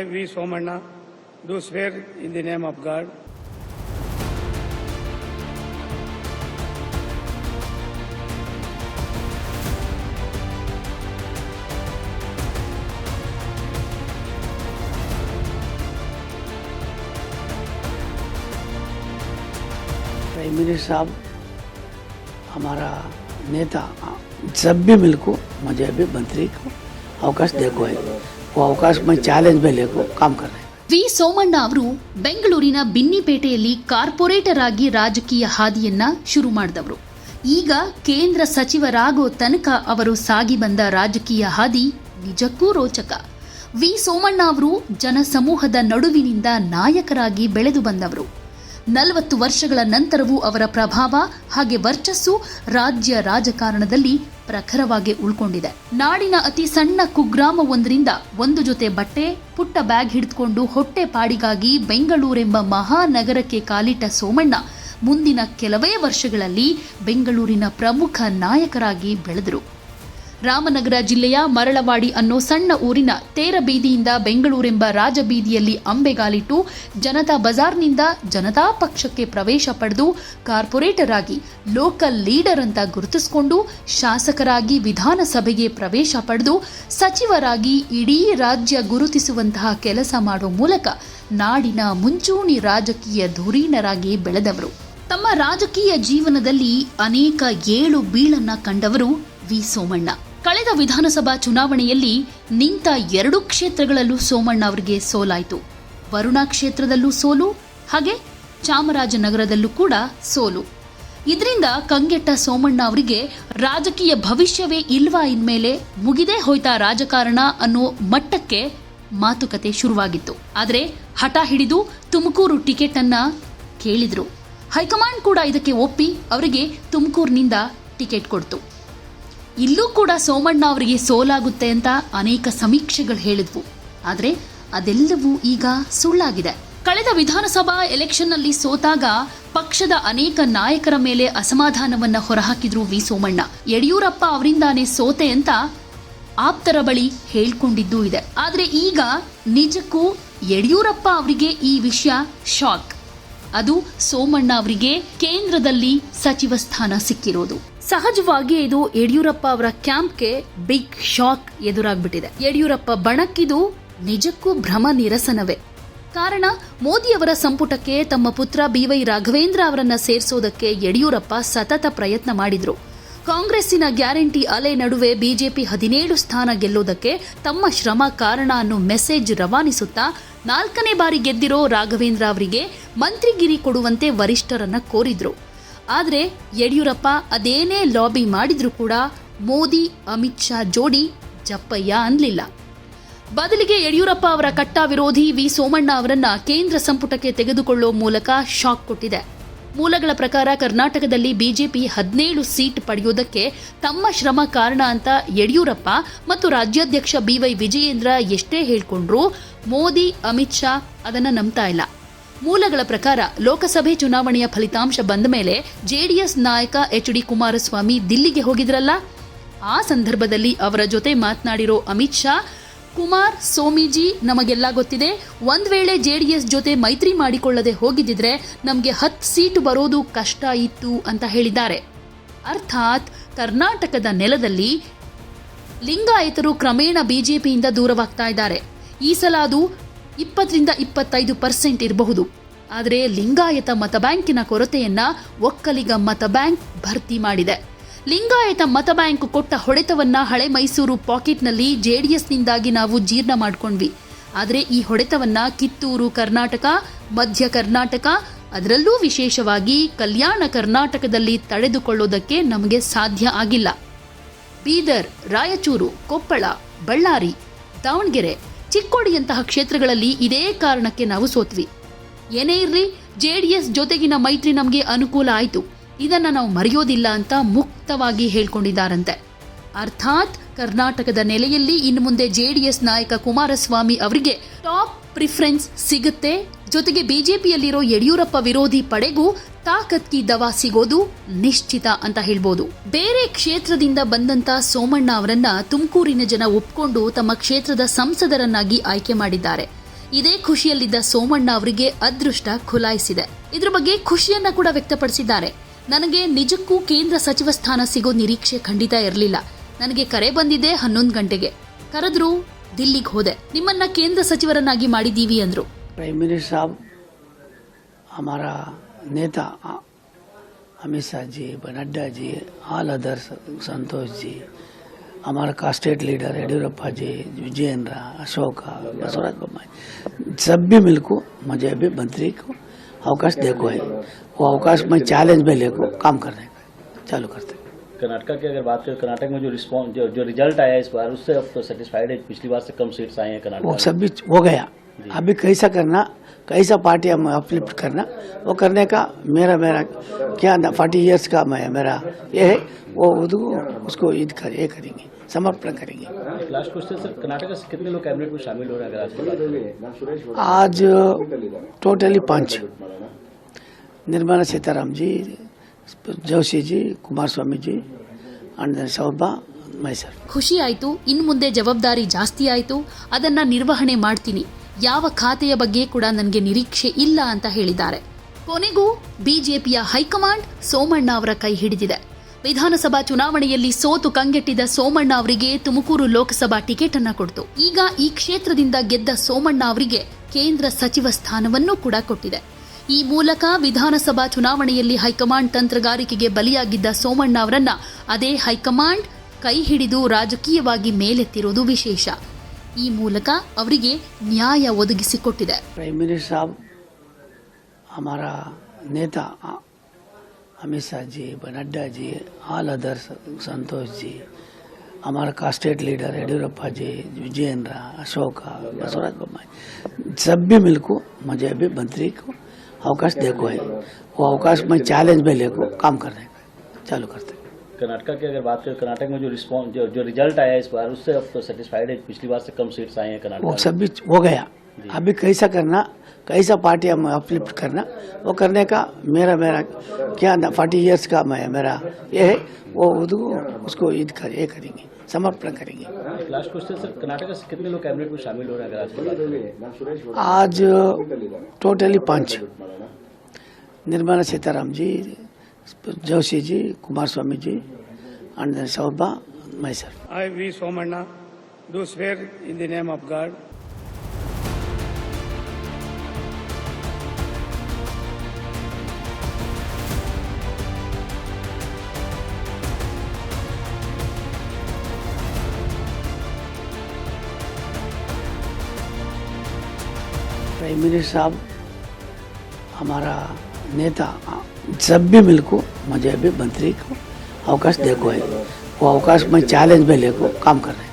I, V. Somanna, do swear in the name of God prime minister साहब हमारा नेता जब भी मिल को मुझे अभी मंत्री को अवकाश देखो है वो अवकाश में चैलेंज में लेको काम कर रहे हैं ವಿ ಸೋಮಣ್ಣ ಅವರು ಬೆಂಗಳೂರಿನ ಬಿನ್ನಿಪೇಟೆಯಲ್ಲಿ ಕಾರ್ಪೊರೇಟರ್ ಆಗಿ ರಾಜಕೀಯ ಹಾದಿಯನ್ನ ಶುರು ಮಾಡಿದವರು ಈಗ ಕೇಂದ್ರ ಸಚಿವರಾಗೋ ತನಕ ಅವರು ಸಾಗಿ ಬಂದ ರಾಜಕೀಯ ಹಾದಿ ನಿಜಕ್ಕೂ ರೋಚಕ ವಿ ಸೋಮಣ್ಣ ಅವರು ಜನಸಮೂಹದ ನಡುವಿನಿಂದ ನಾಯಕರಾಗಿ ಬೆಳೆದು ಬಂದವರು ನಲವತ್ತು ವರ್ಷಗಳ ನಂತರವೂ ಅವರ ಪ್ರಭಾವ ಹಾಗೆ ವರ್ಚಸ್ಸು ರಾಜ್ಯ ರಾಜಕಾರಣದಲ್ಲಿ ಪ್ರಖರವಾಗಿ ಉಳ್ಕೊಂಡಿದೆ. ನಾಡಿನ ಅತಿ ಸಣ್ಣ ಕುಗ್ರಾಮವೊಂದರಿಂದ ಒಂದು ಜೊತೆ ಬಟ್ಟೆ, ಪುಟ್ಟ ಬ್ಯಾಗ್ ಹಿಡಿದುಕೊಂಡು ಹೊಟ್ಟೆ ಪಾಡಿಗಾಗಿ ಬೆಂಗಳೂರೆಂಬ ಮಹಾನಗರಕ್ಕೆ ಕಾಲಿಟ್ಟ ಸೋಮಣ್ಣ ಮುಂದಿನ ಕೆಲವೇ ವರ್ಷಗಳಲ್ಲಿ ಬೆಂಗಳೂರಿನ ಪ್ರಮುಖ ನಾಯಕರಾಗಿ ಬೆಳೆದರು. ರಾಮನಗರ ಜಿಲ್ಲೆಯ ಮರಳವಾಡಿ ಅನ್ನೋ ಸಣ್ಣ ಊರಿನ ತೇರಬೀದಿಯಿಂದ ಬೆಂಗಳೂರೆಂಬ ರಾಜಬೀದಿಯಲ್ಲಿ ಅಂಬೆಗಾಲಿಟ್ಟು ಜನತಾ ಬಜಾರ್ನಿಂದ ಜನತಾ ಪಕ್ಷಕ್ಕೆ ಪ್ರವೇಶ ಪಡೆದು ಕಾರ್ಪೊರೇಟರ್ ಆಗಿ ಲೋಕಲ್ ಲೀಡರ್ ಅಂತ ಗುರುತಿಸಿಕೊಂಡು ಶಾಸಕರಾಗಿ ವಿಧಾನಸಭೆಗೆ ಪ್ರವೇಶ ಪಡೆದು ಸಚಿವರಾಗಿ ಇಡೀ ರಾಜ್ಯ ಗುರುತಿಸುವಂತಹ ಕೆಲಸ ಮಾಡುವ ಮೂಲಕ ನಾಡಿನ ಮುಂಚೂಣಿ ರಾಜಕೀಯ ಧುರೀಣರಾಗಿ ಬೆಳೆದವರು. ತಮ್ಮ ರಾಜಕೀಯ ಜೀವನದಲ್ಲಿ ಅನೇಕ ಏಳು ಬೀಳನ್ನ ಕಂಡವರು ವಿ ಸೋಮಣ್ಣ. ಕಳೆದ ವಿಧಾನಸಭಾ ಚುನಾವಣೆಯಲ್ಲಿ ನಿಂತ ಎರಡು ಕ್ಷೇತ್ರಗಳಲ್ಲೂ ಸೋಮಣ್ಣ ಅವರಿಗೆ ಸೋಲಾಯಿತು. ವರುಣಾ ಕ್ಷೇತ್ರದಲ್ಲೂ ಸೋಲು, ಹಾಗೆ ಚಾಮರಾಜನಗರದಲ್ಲೂ ಕೂಡ ಸೋಲು. ಇದರಿಂದ ಕಂಗೆಟ್ಟ ಸೋಮಣ್ಣ ಅವರಿಗೆ ರಾಜಕೀಯ ಭವಿಷ್ಯವೇ ಇಲ್ವಾ ಇನ್ಮೇಲೆ ಮುಗಿದೇ ಹೋಯ್ತಾ ರಾಜಕಾರಣ ಅನ್ನೋ ಮಟ್ಟಕ್ಕೆ ಮಾತುಕತೆ ಶುರುವಾಗಿತ್ತು. ಆದರೆ ಹಠ ಹಿಡಿದು ತುಮಕೂರು ಟಿಕೆಟ್ ಅನ್ನ ಕೇಳಿದ್ರು. ಹೈಕಮಾಂಡ್ ಕೂಡ ಇದಕ್ಕೆ ಒಪ್ಪಿ ಅವರಿಗೆ ತುಮಕೂರಿನಿಂದ ಟಿಕೆಟ್ ಕೊಡ್ತು. ಇಲ್ಲೂ ಕೂಡ ಸೋಮಣ್ಣ ಅವರಿಗೆ ಸೋಲಾಗುತ್ತೆ ಅಂತ ಅನೇಕ ಸಮೀಕ್ಷೆಗಳು ಹೇಳಿದ್ವು. ಆದರೆ ಅದೆಲ್ಲವೂ ಈಗ ಸುಳ್ಳಾಗಿದೆ. ಕಳೆದ ವಿಧಾನಸಭಾ ಎಲೆಕ್ಷನ್ನಲ್ಲಿ ಸೋತಾಗ ಪಕ್ಷದ ಅನೇಕ ನಾಯಕರ ಮೇಲೆ ಅಸಮಾಧಾನವನ್ನ ಹೊರಹಾಕಿದ್ರು ವಿ ಸೋಮಣ್ಣ. ಯಡಿಯೂರಪ್ಪ ಅವರಿಂದಾನೇ ಸೋತೆ ಅಂತ ಆಪ್ತರ ಬಳಿ ಹೇಳ್ಕೊಂಡಿದ್ದೂ ಇದೆ. ಆದರೆ ಈಗ ನಿಜಕ್ಕೂ ಯಡಿಯೂರಪ್ಪ ಅವರಿಗೆ ಈ ವಿಷಯ ಶಾಕ್. ಅದು ಸೋಮಣ್ಣ ಅವರಿಗೆ ಕೇಂದ್ರದಲ್ಲಿ ಸಚಿವ ಸ್ಥಾನ ಸಿಕ್ಕಿರೋದು. ಸಹಜವಾಗಿ ಇದು ಯಡಿಯೂರಪ್ಪ ಅವರ ಕ್ಯಾಂಪ್ಗೆ ಬಿಗ್ ಶಾಕ್ ಎದುರಾಗ್ಬಿಟ್ಟಿದೆ. ಯಡಿಯೂರಪ್ಪ ಬಣಕ್ಕಿದು ನಿಜಕ್ಕೂ ಭ್ರಮ ನಿರಸನವೇ. ಕಾರಣ ಮೋದಿಯವರ ಸಂಪುಟಕ್ಕೆ ತಮ್ಮ ಪುತ್ರ ಬಿವೈ ರಾಘವೇಂದ್ರ ಅವರನ್ನ ಸೇರಿಸೋದಕ್ಕೆ ಯಡಿಯೂರಪ್ಪ ಸತತ ಪ್ರಯತ್ನ ಮಾಡಿದ್ರು. ಕಾಂಗ್ರೆಸ್ಸಿನ ಗ್ಯಾರಂಟಿ ಅಲೆ ನಡುವೆ ಬಿಜೆಪಿ ಹದಿನೇಳು ಸ್ಥಾನ ಗೆಲ್ಲೋದಕ್ಕೆ ತಮ್ಮ ಶ್ರಮ ಕಾರಣ ಅನ್ನೋ ಮೆಸೇಜ್ ರವಾನಿಸುತ್ತಾ, ನಾಲ್ಕನೇ ಬಾರಿ ಗೆದ್ದಿರೋ ರಾಘವೇಂದ್ರ ಅವರಿಗೆ ಮಂತ್ರಿಗಿರಿ ಕೊಡುವಂತೆ ವರಿಷ್ಠರನ್ನ ಕೋರಿದ್ರು. ಆದರೆ ಯಡಿಯೂರಪ್ಪ ಅದೇನೇ ಲಾಬಿ ಮಾಡಿದ್ರೂ ಕೂಡ ಮೋದಿ, ಅಮಿತ್ ಶಾ ಜೋಡಿ ಜಪ್ಪಯ್ಯ ಅನ್ಲಿಲ್ಲ. ಬದಲಿಗೆ ಯಡಿಯೂರಪ್ಪ ಅವರ ಕಟ್ಟ ವಿರೋಧಿ ವಿ ಸೋಮಣ್ಣ ಅವರನ್ನ ಕೇಂದ್ರ ಸಂಪುಟಕ್ಕೆ ತೆಗೆದುಕೊಳ್ಳುವ ಮೂಲಕ ಶಾಕ್ ಕೊಟ್ಟಿದೆ. ಮೂಲಗಳ ಪ್ರಕಾರ ಕರ್ನಾಟಕದಲ್ಲಿ ಬಿಜೆಪಿ ಹದಿನೇಳು ಸೀಟ್ ಪಡೆಯುವುದಕ್ಕೆ ತಮ್ಮ ಶ್ರಮ ಕಾರಣ ಅಂತ ಯಡಿಯೂರಪ್ಪ ಮತ್ತು ರಾಜ್ಯಾಧ್ಯಕ್ಷ ಬಿವೈ ವಿಜಯೇಂದ್ರ ಎಷ್ಟೇ ಹೇಳ್ಕೊಂಡ್ರೂ ಮೋದಿ, ಅಮಿತ್ ಶಾ ಅದನ್ನು ನಂಬ್ತಾ ಇಲ್ಲ. ಮೂಲಗಳ ಪ್ರಕಾರ ಲೋಕಸಭೆ ಚುನಾವಣೆಯ ಫಲಿತಾಂಶ ಬಂದ ಮೇಲೆ ಜೆಡಿಎಸ್ ನಾಯಕ ಎಚ್ ಡಿ ಕುಮಾರಸ್ವಾಮಿ ದಿಲ್ಲಿಗೆ ಹೋಗಿದ್ರಲ್ಲ? ಆ ಸಂದರ್ಭದಲ್ಲಿ ಅವರ ಜೊತೆ ಮಾತನಾಡಿರೋ ಅಮಿತ್ ಶಾ, ಕುಮಾರ್, ಸೋಮಿಜಿ, ನಮಗೆಲ್ಲ ಗೊತ್ತಿದೆ. ಒಂದ್ ವೇಳೆ ಜೆಡಿಎಸ್ ಜೊತೆ ಮೈತ್ರಿ ಮಾಡಿಕೊಳ್ಳದೆ ಹೋಗಿದ್ದಿದ್ರೆ ನಮಗೆ ಹತ್ತು ಸೀಟು ಬರೋದು ಕಷ್ಟ ಇತ್ತು ಅಂತ ಹೇಳಿದ್ದಾರೆ. ಅರ್ಥಾತ್ ಕರ್ನಾಟಕದ ನೆಲದಲ್ಲಿ ಲಿಂಗಾಯತರು ಕ್ರಮೇಣ ಬಿಜೆಪಿಯಿಂದ ದೂರವಾಗ್ತಾ ಇದ್ದಾರೆ. ಈ ಸಲ ಅದು ಇಪ್ಪತ್ತರಿಂದ ಇಪ್ಪತ್ತೈದು ಪರ್ಸೆಂಟ್ ಇರಬಹುದು. ಆದರೆ ಲಿಂಗಾಯತ ಮತ ಬ್ಯಾಂಕಿನ ಕೊರತೆಯನ್ನ ಒಕ್ಕಲಿಗ ಮತ ಬ್ಯಾಂಕ್ ಭರ್ತಿ ಮಾಡಿದೆ. ಲಿಂಗಾಯತ ಮತ ಬ್ಯಾಂಕ್ ಕೊಟ್ಟ ಹೊಡೆತವನ್ನ ಹಳೆ ಮೈಸೂರು ಪಾಕೆಟ್ನಲ್ಲಿ ಜೆಡಿಎಸ್ನಿಂದಾಗಿ ನಾವು ಜೀರ್ಣ ಮಾಡ್ಕೊಂಡ್ವಿ. ಆದರೆ ಈ ಹೊಡೆತವನ್ನ ಕಿತ್ತೂರು ಕರ್ನಾಟಕ, ಮಧ್ಯ ಕರ್ನಾಟಕ, ಅದರಲ್ಲೂ ವಿಶೇಷವಾಗಿ ಕಲ್ಯಾಣ ಕರ್ನಾಟಕದಲ್ಲಿ ತಡೆದುಕೊಳ್ಳೋದಕ್ಕೆ ನಮಗೆ ಸಾಧ್ಯ ಆಗಿಲ್ಲ. ಬೀದರ್, ರಾಯಚೂರು, ಕೊಪ್ಪಳ, ಬಳ್ಳಾರಿ, ದಾವಣಗೆರೆ ಚಿಕ್ಕೋಡಿಯಂತಹ ಕ್ಷೇತ್ರಗಳಲ್ಲಿ ಇದೇ ಕಾರಣಕ್ಕೆ ನಾವು ಸೋತ್ವಿ. ಏನೇ ಇರಲಿ, ಜೆಡಿಎಸ್ ಜೊತೆಗಿನ ಮೈತ್ರಿ ನಮಗೆ ಅನುಕೂಲ ಆಯಿತು. ಇದನ್ನ ನಾವು ಮರೆಯೋದಿಲ್ಲ ಅಂತ ಮುಕ್ತವಾಗಿ ಹೇಳ್ಕೊಂಡಿದ್ದಾರಂತೆ. ಅರ್ಥಾತ್ ಕರ್ನಾಟಕದ ನೆಲೆಯಲ್ಲಿ ಇನ್ನು ಮುಂದೆ ಜೆಡಿಎಸ್ ನಾಯಕ ಕುಮಾರಸ್ವಾಮಿ ಅವರಿಗೆ ಟಾಪ್ ಪ್ರಿಫರೆನ್ಸ್ ಸಿಗುತ್ತೆ. ಜೊತೆಗೆ ಬಿಜೆಪಿಯಲ್ಲಿರೋ ಯಡಿಯೂರಪ್ಪ ವಿರೋಧಿ ಪಡೆಗೂ ತಾಕತ್ ಕಿ ದವಾ ಸಿಗೋದು ನಿಶ್ಚಿತ ಅಂತ ಹೇಳ್ಬೋದು. ಬೇರೆ ಕ್ಷೇತ್ರದಿಂದ ಬಂದಂತ ಸೋಮಣ್ಣ ಅವರನ್ನ ತುಮಕೂರಿನ ಜನ ಒಪ್ಕೊಂಡು ತಮ್ಮ ಕ್ಷೇತ್ರದ ಸಂಸದರನ್ನಾಗಿ ಆಯ್ಕೆ ಮಾಡಿದ್ದಾರೆ. ಇದೇ ಖುಷಿಯಲ್ಲಿದ್ದ ಸೋಮಣ್ಣ ಅವರಿಗೆ ಅದೃಷ್ಟ ಖುಲಾಯಿಸಿದೆ. ಇದ್ರ ಬಗ್ಗೆ ಖುಷಿಯನ್ನ ಕೂಡ ವ್ಯಕ್ತಪಡಿಸಿದ್ದಾರೆ. ನನಗೆ ನಿಜಕ್ಕೂ ಕೇಂದ್ರ ಸಚಿವ ಸ್ಥಾನ ಸಿಗೋ ನಿರೀಕ್ಷೆ ಖಂಡಿತ ಇರಲಿಲ್ಲ. ನನಗೆ ಕರೆ ಬಂದಿದೆ ಹನ್ನೊಂದು ಗಂಟೆಗೆ. ಕರೆದ್ರು ದಿಲ್ಲಿಗೆ ಹೋದೆ. ನಿಮ್ಮನ್ನ ಕೇಂದ್ರ ಸಚಿವರನ್ನಾಗಿ ಮಾಡಿದ್ದೀವಿ ಅಂದ್ರು. प्राइम मिनिस्टर साहब हमारा नेता अमित शाह जी नड्डा जी ऑल अदर्स संतोष जी हमारा का स्टेट लीडर येडियुरप्पा जी विजयेंद्र अशोक बसवराज बोम्माई सब भी मिलको मुझे भी मंत्री को अवकाश देखो है। वो अवकाश में चैलेंज में लेको काम करने का चालू करते कर्नाटका की अगर बात करें कर्नाटक में जो रिस्पॉन्स जो, जो रिज़ल्ट आया इस बार उससे अब तो सेटिस्फाइड है पिछली बार से कम सीट्स आई हैं वो कर्नाटक में। सब भी हो गया। अभी कैसा करना कैसा पार्टी हम अपलिफ्ट करना वो करने का मेरा मेरा क्या फोर्टी इयर्स का मैं मेरा ये है वो उसको उसको ईद कर ये करेंगे समर्पण करेंगे एक लास्ट क्वेश्चन सर कर्नाटक से कितने लोग कैबिनेट में शामिल हो रहे हैं अगर आज की बात करें आज टोटली पांच निर्मला सीताराम जी जोशी जी कुमार स्वामी जी एंड शोभा मैसर ಖುಷಿ ಆಯ್ತು ಇನ್ ಮುಂದೆ ಜವಾಬ್ದಾರಿ ಜಾಸ್ತಿ ಆಯ್ತು ಅದನ್ನ ನಿರ್ವಹಣೆ ಮಾಡ್ತೀನಿ ಯಾವ ಖಾತೆಯ ಬಗ್ಗೆ ಕೂಡ ನನಗೆ ನಿರೀಕ್ಷೆ ಇಲ್ಲ ಅಂತ ಹೇಳಿದ್ದಾರೆ. ಕೊನೆಗೂ ಬಿಜೆಪಿಯ ಹೈಕಮಾಂಡ್ ಸೋಮಣ್ಣ ಅವರ ಕೈ ಹಿಡಿದಿದೆ. ವಿಧಾನಸಭಾ ಚುನಾವಣೆಯಲ್ಲಿ ಸೋತು ಕಂಗೆಟ್ಟಿದ್ದ ಸೋಮಣ್ಣ ಅವರಿಗೆ ತುಮಕೂರು ಲೋಕಸಭಾ ಟಿಕೆಟ್ ಅನ್ನ ಕೊಡ್ತು. ಈಗ ಈ ಕ್ಷೇತ್ರದಿಂದ ಗೆದ್ದ ಸೋಮಣ್ಣ ಅವರಿಗೆ ಕೇಂದ್ರ ಸಚಿವ ಸ್ಥಾನವನ್ನೂ ಕೂಡ ಕೊಟ್ಟಿದೆ. ಈ ಮೂಲಕ ವಿಧಾನಸಭಾ ಚುನಾವಣೆಯಲ್ಲಿ ಹೈಕಮಾಂಡ್ ತಂತ್ರಗಾರಿಕೆಗೆ ಬಲಿಯಾಗಿದ್ದ ಸೋಮಣ್ಣ ಅವರನ್ನ ಅದೇ ಹೈಕಮಾಂಡ್ ಕೈ ಹಿಡಿದು ರಾಜಕೀಯವಾಗಿ ಮೇಲೆತ್ತಿರುವುದು ವಿಶೇಷ. ಈ ಮೂಲಕ ಅವರಿಗೆ ನ್ಯಾಯ ಒದಗಿಸಿಕೊಟ್ಟಿದೆ प्राइम मिनिस्टर साहब हमारा नेता अ, अमित शाह जी नड्डा जी ऑल अदर्स संतोष जी हमारा का स्टेट लीडर येडियुरप्पा जी विजयेंद्र अशोक बसवराज बोम्माई सब भी मिलको मुझे भी मंत्री को अवकाश देखो है वो अवकाश में चैलेंज में लेको काम करने का चालू करते कर्नाटका की अगर बात करें कर्नाटक में जो रिस्पॉन्स जो, जो रिज़ल्ट आया इस बार उससे अब तो सेटिस्फाइड है। पिछली बार से कम सीट्स आई हैं कर्नाटक वो सब भी हो गया। अभी कैसा करना कैसा पार्टी हम अपलिफ्ट करना वो करने का मेरा मेरा क्या फोर्टी ईयर्स का मैं मेरा ये है वो उसको उसको ईद कर ये करेंगे समर्पण करेंगे। लास्ट क्वेश्चन सर कर्नाटक से कितने लोग कैबिनेट में शामिल हो रहे हैं आज टोटली पाँच। Nirmala Sitharam ji Joshi ji Kumaraswamy ji and Shobha myself I, V. Somanna, do swear in the name of God prime minister साहब हमारा नेता को, मुझे अभी मंत्री को अवकाश देखो है। वो अवकाश में चैलेंज में लेको, काम कर रहे हैं।